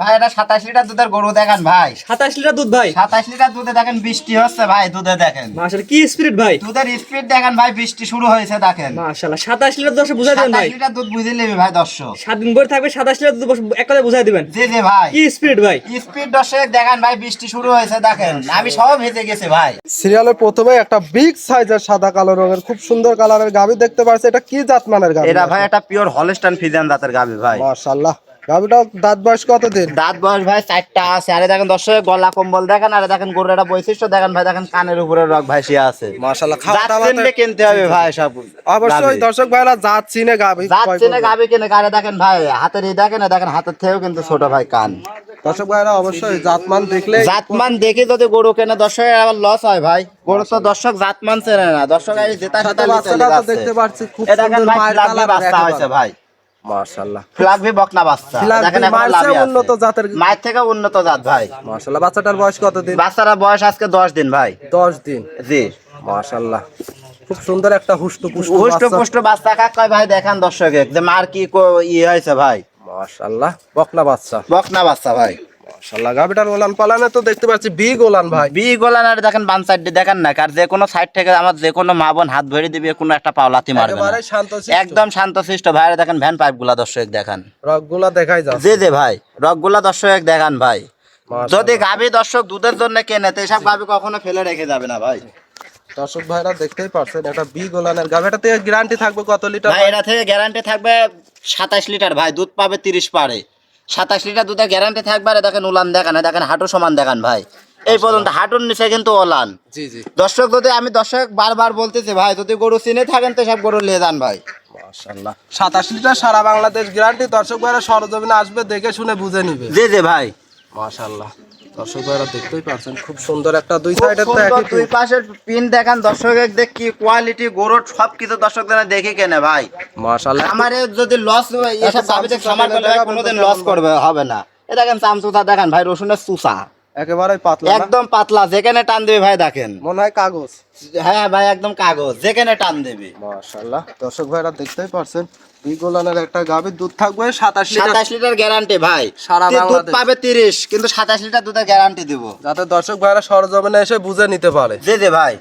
ভাই এটা সাতাশ লিটার দুধের গরু দেখেন ভাই। সাতাশ লিটার দুধ ভাই? সাতাশ লিটার দুধে দেখেন বৃষ্টি হচ্ছে ভাই দুধে দেখেন। মাশাআল্লাহ কি স্পিরিট ভাই? দুধের স্পিড দেখেন ভাই বৃষ্টি শুরু হয়েছে দেখেন। মাশাআল্লাহ সাতাশ লিটার দশ বুঝাই দেবেন ভাই। লিটার দুধ বুঝে নেবে ভাই দর্শক। সাত দিন পরে থাকবে সাতাশ লিটার দুধ এক কথা বুঝাই দিবেন। জি জি ভাই। কি স্পিরিট ভাই? স্পিড দর্শক দেখেন ভাই বৃষ্টি শুরু হয়েছে দেখেন। আমি সব ভেজে গেছি ভাই। সিরিয়ালের প্রথমে একটা বিগ সাইজের সাদা কালো রঙের খুব সুন্দর কালারের গাভি দেখতে পাচ্ছি এটা কি জাতমানের গাভি? এটা ভাই একটা পিওর হলস্টান ফিজিয়ান দাঁতের গাবি ভাই। মাশাআল্লাহ। গাভিটা দাঁত বয়স কতদিন? দাঁত বয়স ভাই চারটা আছে। আরে দেখেন দর্শক গলা কম্বল দেখেন আরে দেখেন গরুর একটা বৈশিষ্ট্য দেখেন ভাই দেখেন কানের উপরে রক ভাসিয়া আছে। মাশাআল্লাহ খাওয়া দাওয়া কিনতে হবে ভাই সব। অবশ্যই দর্শক ভাইরা জাত চিনে গাভি জাত চিনে গাবি কিনে কারে দেখেন ভাই হাতের এই দেখেন দেখেন হাতের থেকেও কিন্তু ছোট ভাই কান। দর্শক ভাইরা অবশ্যই জাতমান দেখলে জাতমান দেখে যদি গরু কেনে দর্শক আবার লস হয় ভাই। গরু তো দর্শক জাতমান চেনে না। দর্শক এই জেতা সেটা দেখতে পাচ্ছি খুব সুন্দর মায়ের বাচ্চা হয়েছে ভাই। মাশাআল্লাহ। ফ্লাগবি বকনা বাচ্চা। দেখেন এখন মায়ের লাভি উন্নত জাতের মায়ের থেকে উন্নত জাত ভাই। মাশাআল্লাহ বাচ্চাটার বয়স কতদিন? বাচ্চারা বয়স আজকে দশ দিন ভাই। 10 দিন। জি। মাশাআল্লাহ। খুব সুন্দর একটা হুষ্টু পুষ্ট পুষ্ট পুষ্ট বাচ্চা ভাই দেখান দর্শকে। যে মার কি ইয়ে ই হয়েছে ভাই। মাশাআল্লাহ বকনা বাচ্চা। বকনা বাচ্চা ভাই। মাশাআল্লাহ। গাভিটার ওলান পালানে তো দেখতে পাচ্ছি বিগ ওলান ভাই। বি আর দেখেন বাম সাইড দেখেন না কার যে কোনো সাইড থেকে আমার যে কোনো মা বোন হাত ভরে দিবে কোনো একটা পাওলাতি মারবে না। একদম শান্তশিষ্ট। ভাই দেখেন ভ্যান দর্শক দেখান। রকগুলা দেখাই যাচ্ছে। জি জি ভাই দর্শক দেখান ভাই। যদি গাভী দর্শক দুধের জন্য কেনে তো এসব গাভী কখনো ফেলে রেখে যাবে না ভাই। দর্শক ভাইরা দেখতেই পারছেন একটা বিগ ওলানের গাভিটা থেকে গ্যারান্টি থাকবে কত লিটার ভাই এটা থেকে গ্যারান্টি থাকবে সাতাশ লিটার ভাই দুধ পাবে তিরিশ পারে। সাতাশ লিটার দুধের গ্যারান্টি থাকবে দেখেন উলান দেখান দেখেন হাঁটু সমান দেখান ভাই। এই পর্যন্ত হাঁটুর নিচে কিন্তু ওলান দর্শক যদি আমি দর্শক বারবার বলতেছি ভাই যদি গরু চিনে থাকেন তো সব গরু নিয়ে যান ভাই। সাতাশ 27 লিটার সারা বাংলাদেশ গ্যারান্টি দর্শক ভাইরা সরজমিনে আসবে দেখে শুনে বুঝে নিবে। জি জি ভাই। মাশাআল্লাহ। দর্শক ভাইরা দেখতেই পাচ্ছেন খুব সুন্দর একটা দুই তো একই দুই পাশের পিন দেখান দর্শক দেখ কি কোয়ালিটি গরুর সব কিছু দর্শক দেখে কেনে ভাই। মাশাআল্লাহ। আমারে যদি লস এসব খামার করলে কোনোদিন লস করবে হবে না। এ দেখেন দেখেন ভাই রসুনের চুষা। একেবারে পাতলা একদম পাতলা যেখানে টান দেবে ভাই দেখেন। মনে হয় কাগজ। হ্যাঁ ভাই একদম কাগজ যেখানে টান দেবে। মাশাআল্লাহ। দর্শক ভাইরা দেখতেই পারছেন একটা গাভির দুধ থাকবে 27 লিটার। সাতাশ লিটার গ্যারান্টি ভাই। সারা দুধ পাবে তিরিশ কিন্তু সাতাশ লিটার দুধের গ্যারান্টি দিব। যাতে দর্শক ভাইরা সরজমিনে এসে বুঝে নিতে পারে। জি জি ভাই।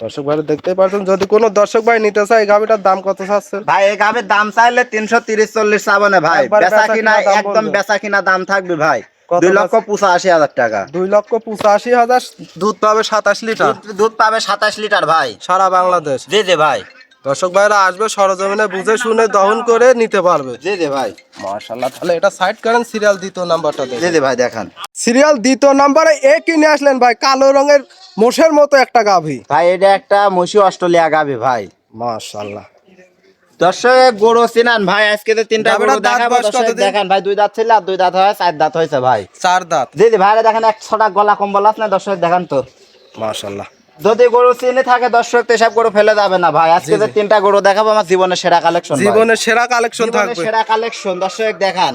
দর্শক ভাইরা দেখতেই পারছেন যদি কোনো দর্শক ভাই নিতে চায় এই গাভিটার দাম কত চাচ্ছেন ভাই এই গাভীর দাম চাইলে তিনশো তিরিশ চল্লিশ চাবনে ভাই। বেচা কিনা একদম বেচা কিনা দাম থাকবে ভাই। দুই লক্ষ পঁচাশি হাজার টাকা। দুই লক্ষ পঁচাশি হাজার দুধ পাবে সাতাশ লিটার। দুধ- দুধ পাবে সাতাশ লিটার ভাই। সারা বাংলাদেশ। জি জি ভাই। দর্শক ভাইরা আসবে সরজমিনে বুঝে শুনে দহন করে নিতে পারবে। জি জি ভাই। মাশাআল্লাহ তাহলে এটা সাইড করেন সিরিয়াল দ্বিতীয় নাম্বারটা জি দেখেন। জি ভাই দেখান। সিরিয়াল দ্বিতীয় নাম্বারে এ কিনে আসলেন ভাই কালো রঙের মোষের মতো একটা গাভী। ভাই এটা একটা মসি অস্ট্রেলিয়া গাভী ভাই। মাশাআল্লাহ। দর্শক গরু চিনান ভাই আজকে তো তিনটা গরু দাঁত দেখাবো। বয়স দর্শক কতদিন? দেখান ভাই দুই দাঁত ছিল আর দুই দাঁত হয় চার দাঁত হয়েছে ভাই। চার দাঁত। জি জি ভাইরা দেখেন এক ছটা গলা কম্বল আছে না দর্শক দেখান তো। মাশাআল্লাহ। যদি গরু চিনে থাকে দর্শক তো এসব গরু ফেলে যাবে না ভাই। আজকে যে তিনটা গরু দেখাবো আমার জীবনের সেরা কালেকশন জীবনের সেরা কালেকশন থাকবে। সেরা কালেকশন দর্শক দেখান।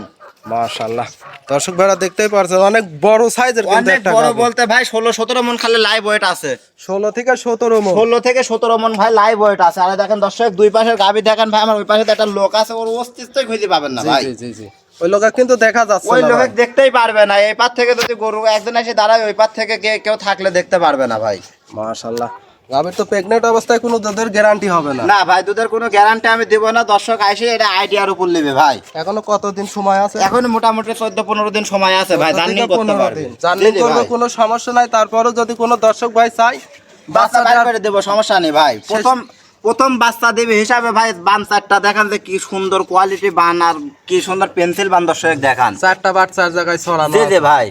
মাশাআল্লাহ। দর্শক ভাইরা দেখতেই পারছেন অনেক বড় সাইজের কিন্তু অনেক একটা বড় বলতে ভাই ষোলো সতেরো মন খালি লাইভ ওয়েট আছে। ষোলো থেকে সতেরো মন। ষোলো থেকে সতেরো মন ভাই লাইভ ওয়েট আছে। আর দেখেন দর্শক দুই পাশের গাবি দেখেন ভাই আমার ওই পাশে একটা লোক আছে ওর অস্তিত্বই খুঁজে পাবেন না ভাই। জি জি জি। ওই লোক কিন্তু দেখা যাচ্ছে ওই লোক দেখতেই পারবে না। এই পার থেকে যদি গরু একজন এসে দাঁড়ায় ওই পার থেকে কেউ থাকলে দেখতে পারবে না ভাই। গাভীর তো প্রেগনেন্ট অবস্থায় কোনো দুধের গ্যারান্টি হবে না। না ভাই দুধের কোনো গ্যারান্টি আমি দিব না। দর্শক এটা আইডিয়ার উপর নেবে ভাই। এখনও কতদিন সময় আছে? এখন মোটামুটি চোদ্দ পনেরো দিন সময় আছে ভাই জার্নি করতে পারবে। জার্নি করবে কোনো সমস্যা নাই। তারপরও যদি কোনো দর্শক ভাই চাই বাচ্চা করে দেবো সমস্যা নেই ভাই। প্রথম প্রথম বাচ্চা দেবে হিসাবে ভাই বান চারটা দেখান যে কি সুন্দর কোয়ালিটি বান আর কি সুন্দর পেন্সিল বান দর্শক দেখান। চারটা বাচ্চার জায়গায় ছড়ানো জি জি ভাই।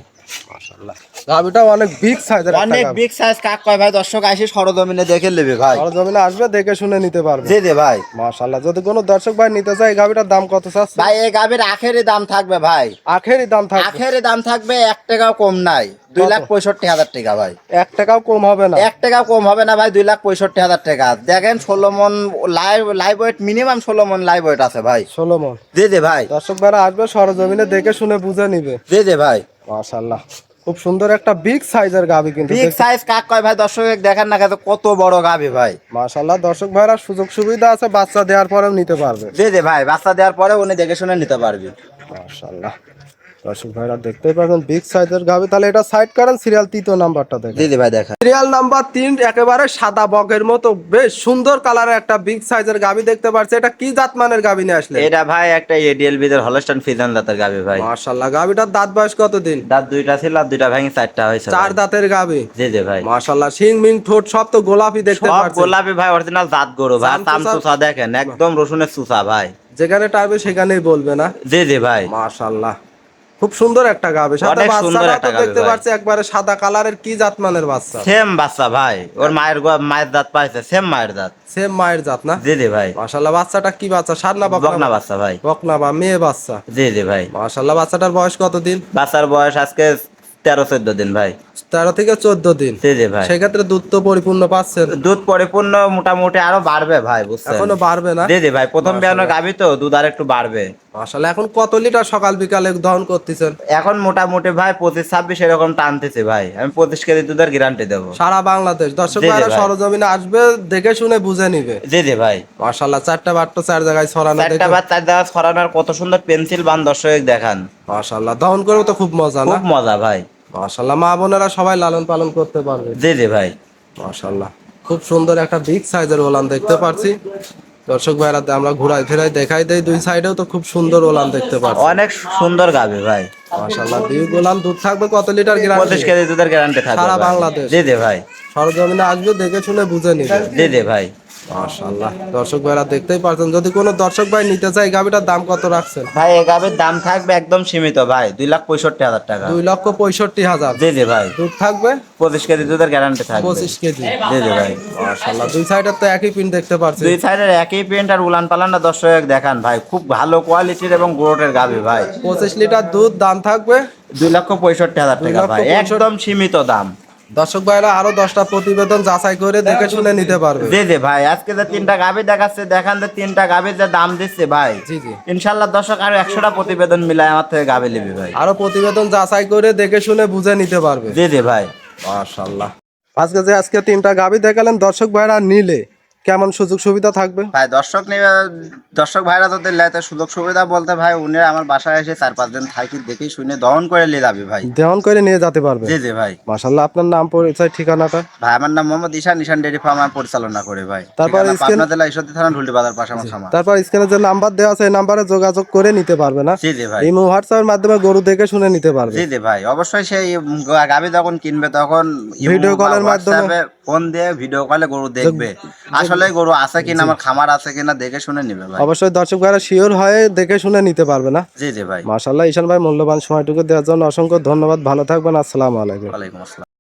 মাশাআল্লাহ। গাভীটা অনেক বিগ সাইজের অনেক বিগ সাইজ কাক কয় ভাই? দর্শক আইসে সরজমিনে দেখে নেবে ভাই। জমিনে আসবে দেখে শুনে নিতে পারবে। জি জি ভাই। মাশাআল্লাহ যদি কোনো দর্শক ভাই নিতে চায় এই গাভীটার দাম কত চাচ্ছে? ভাই এই গাভীর আখেরি দাম থাকবে ভাই। আখেরই দাম থাকবে। আখেরি দাম থাকবে এক টাকাও কম নাই। দুই লাখ পঁয়ষট্টি হাজার টাকা ভাই। এক টাকাও কম হবে না? এক টাকা কম হবে না ভাই দুই লাখ পঁয়ষট্টি হাজার টাকা। দেখেন ষোলো মন লাইভ লাইভ ওয়েট মিনিমাম ষোলো মন লাইভ ওয়েট আছে ভাই। ষোলো মন। জি জি ভাই। দর্শক ভাইরা আসবে সরজমিনে দেখে শুনে বুঝে নিবে। জি জি ভাই। মাশাআল্লাহ। খুব সুন্দর একটা বিগ সাইজের গাবি কিন্তু বিগ সাইজ কাক কয় ভাই? দর্শক দেখেন না কত কত বড় গাবি ভাই। মাশাআল্লাহ দর্শক ভাইরা সুযোগ সুবিধা আছে বাচ্চা দেওয়ার পরেও নিতে পারবে। জি জি ভাই বাচ্চা দেওয়ার পরেও উনি দেখে শুনে নিতে পারবে। মাশাআল্লাহ। দর্শক ভাইরা দেখতেই পাচ্ছেন বিগ সাইজের গাবি। তাহলে এটা সাইড করেন সিরিয়াল তৃতীয় নাম্বারটা দেখেন। দিদি ভাই দেখা। সিরিয়াল নাম্বার তিন একেবারে সাদা বকের মতো বেশ সুন্দর কালারের একটা বিগ সাইজের গাবি দেখতে পাচ্ছি। এটা কি জাত মানের গাবি নিয়ে আসলে এটা ভাই একটা এডিএল বিদের হলস্টান ফিজান দাঁতের গাবি ভাই। মাশাআল্লাহ গাবিটার দাঁত বয়স কতদিন? দাঁত দুইটা ছিল আর দুইটা ভেঙে চারটা হয়েছে চার দাঁতের গাবি? জি জি ভাই। মাশাআল্লাহ শিং মিং ঠোঁট সব তো গোলাপি দেখতে সব গোলাপি ভাই অরিজিনাল জাত গরু ভাই। তাম চুষা দেখেন একদম রসুনের চুষা ভাই। যেখানে টাইবে সেখানেই বলবে না? জি জি ভাই। মাশাআল্লাহ। খুব সুন্দর একটা গাবে। সাদা বাচ্চা বাচ্চাটা তো দেখতে। পাচ্ছি একবারে সাদা কালারের কি জাত মানের বাচ্চা। সেম বাচ্চা ভাই। ওর মায়ের মায়ের দাঁত পাইছে সেম মায়ের দাঁত। সেম মায়ের জাত না? জি জি ভাই। মাশাআল্লাহ বাচ্চাটা কি বাচ্চা? সার না বকনা বাচ্চা ভাই। বকনা বা মেয়ে বাচ্চা? জি জি ভাই। মাশাআল্লাহ বাচ্চাটার বয়স কত দিন বাচ্চার বয়স আজকে তেরো চোদ্দ দিন ভাই। তেরো থেকে চোদ্দ দিন। ভাই। সেক্ষেত্রে দুধ তো পরিপূর্ণ পাচ্ছেন। দুধ পরিপূর্ণ মোটামুটি আরও বাড়বে ভাই বুঝছেন? এখনও বাড়বে না? জি জি ভাই প্রথম বিয়ানো গাবি তো দুধ আর একটু বাড়বে। মাশাআল্লাহ এখন কত লিটার সকাল বিকালে দহন করতেছেন? এখন মোটামুটি ভাই পঁচিশ ছাব্বিশ এরকম টানতেছে ভাই। আমি পঁচিশ কেজি দুধের গ্যারান্টি দেবো। সারা বাংলাদেশ। দর্শক। সরজমিনে আসবে দেখে শুনে বুঝে নিবে। জি জি ভাই। মাশাআল্লাহ চারটা বাট্টো চার জায়গায় ছড়ানো চারটা দেখে বা চার দেওয়া ছড়ানোর কত সুন্দর পেন্সিল বান দর্শক দেখান। মাশাআল্লাহ দহন করেও তো খুব মজা খুব মজা ভাই। মাশাআল্লাহ মা বোনেরা সবাই লালন পালন করতে পারবে। জি জি ভাই। মাশাআল্লাহ খুব সুন্দর একটা বিগ সাইজের ওলান দেখতে পাচ্ছি দর্শক ভাইরা আমরা ঘুরাই ফেরাই দেখাই দেই দুই সাইডেও তো খুব সুন্দর ওলান দেখতে পাচ্ছি অনেক সুন্দর গাবি ভাই। মাশাআল্লাহ দুই ওলান দুধ থাকবে কত লিটার গ্যারান্টি পঁচিশ কেজি দুধের গ্যারান্টি থাকবে সারা। বাংলাদেশ। জি জি ভাই। সরজমিনে আসবে দেখে শুনে বুঝে নিবে। জি জি ভাই। মাশাআল্লাহ। দর্শক ভাইরা দেখতেই পারছেন যদি কোনো দর্শক ভাই নিতে চায় গাবিটার দাম কত রাখছেন? ভাই এই গাবির দাম থাকবে একদম সীমিত ভাই দুই লাখ পঁয়ষট্টি হাজার টাকা। দুই লক্ষ পঁয়ষট্টি হাজার? জি জি ভাই। দুধ থাকবে? পঁচিশ কেজি দুধের গ্যারান্টি থাকবে। পঁচিশ কেজি। জি জি ভাই। মাশাআল্লাহ দুই সাইডের তো একই পিন দেখতে পাচ্ছি দুই সাইডের একই প্রিন্ট আর উলান পালানটা দর্শক দেখান ভাই খুব ভালো কোয়ালিটির এবং গ্রোটের গাবি ভাই। পঁচিশ লিটার দুধ দাম থাকবে? দুই লক্ষ পঁয়ষট্টি হাজার টাকা ভাই একদম সীমিত দাম। দর্শক ভাইরা আরও দশটা প্রতিবেদন যাচাই করে দেখে শুনে নিতে পারবে। জি জি ভাই আজকে যে তিনটা গাবি দেখাচ্ছে দেখান যে তিনটা গাভীর যে দাম দিচ্ছে ভাই। জি জি। ইনশাল্লাহ দর্শক আরও একশোটা প্রতিবেদন মিলাই আমার থেকে গাবি নিবি ভাই। আরও প্রতিবেদন যাচাই করে দেখে শুনে বুঝে নিতে পারবে। জি জি ভাই। মাশাআল্লাহ। আজকে যে আজকে তিনটা গাবি দেখালেন দর্শক ভাইরা নিলে। কেমন সুযোগ সুবিধা থাকবে? ভাই দর্শক নিয়ে দর্শক ভাইরা তো দিলে তো সুযোগ সুবিধা বলতে ভাই উনি আমার বাসায় এসে চার পাঁচ দিন থাকি দেখি শুনে দহন করে নিয়ে যাবি ভাই। দেওয়ান করে নিয়ে যেতে পারবে? জি জি ভাই। মাশাআল্লাহ আপনার নাম পরিচয় ঠিকানাটা? ভাই আমার নাম মোহাম্মদ ঈশান ঈশান ডেয়ারি ফার্ম আমি পরিচালনা করি ভাই। তারপর পাবনা জেলা ঈশ্বরদী থানা ঢুলটি বাজার পাশে আমার খামার তারপর স্ক্রিনে যে নাম্বার দেওয়া আছে এই নাম্বারে যোগাযোগ করে নিতে পারবে না? জি জি ভাই। এই হোয়াটসঅ্যাপের মাধ্যমে গরু দেখে শুনে নিতে পারবে। জি জি ভাই। অবশ্যই সেই গাবি যখন কিনবে তখন ভিডিও কলের মাধ্যমে- ফোন দিয়ে ভিডিও কলে গরু দেখবে। আসলে গরু আছে কিনা আমার খামার আছে কিনা দেখে শুনে নিবে ভাই। অবশ্যই দর্শক ভাইরা শিওর হয়ে দেখে শুনে নিতে পারবে না। জি জি ভাই। মাশাআল্লাহ ঈশান ভাই মূল্যবান সময়টুকু দেওয়ার জন্য অসংখ্য ধন্যবাদ। ভালো থাকবেন আসসালামু আলাইকুম। ওয়ালাইকুম আসসালাম।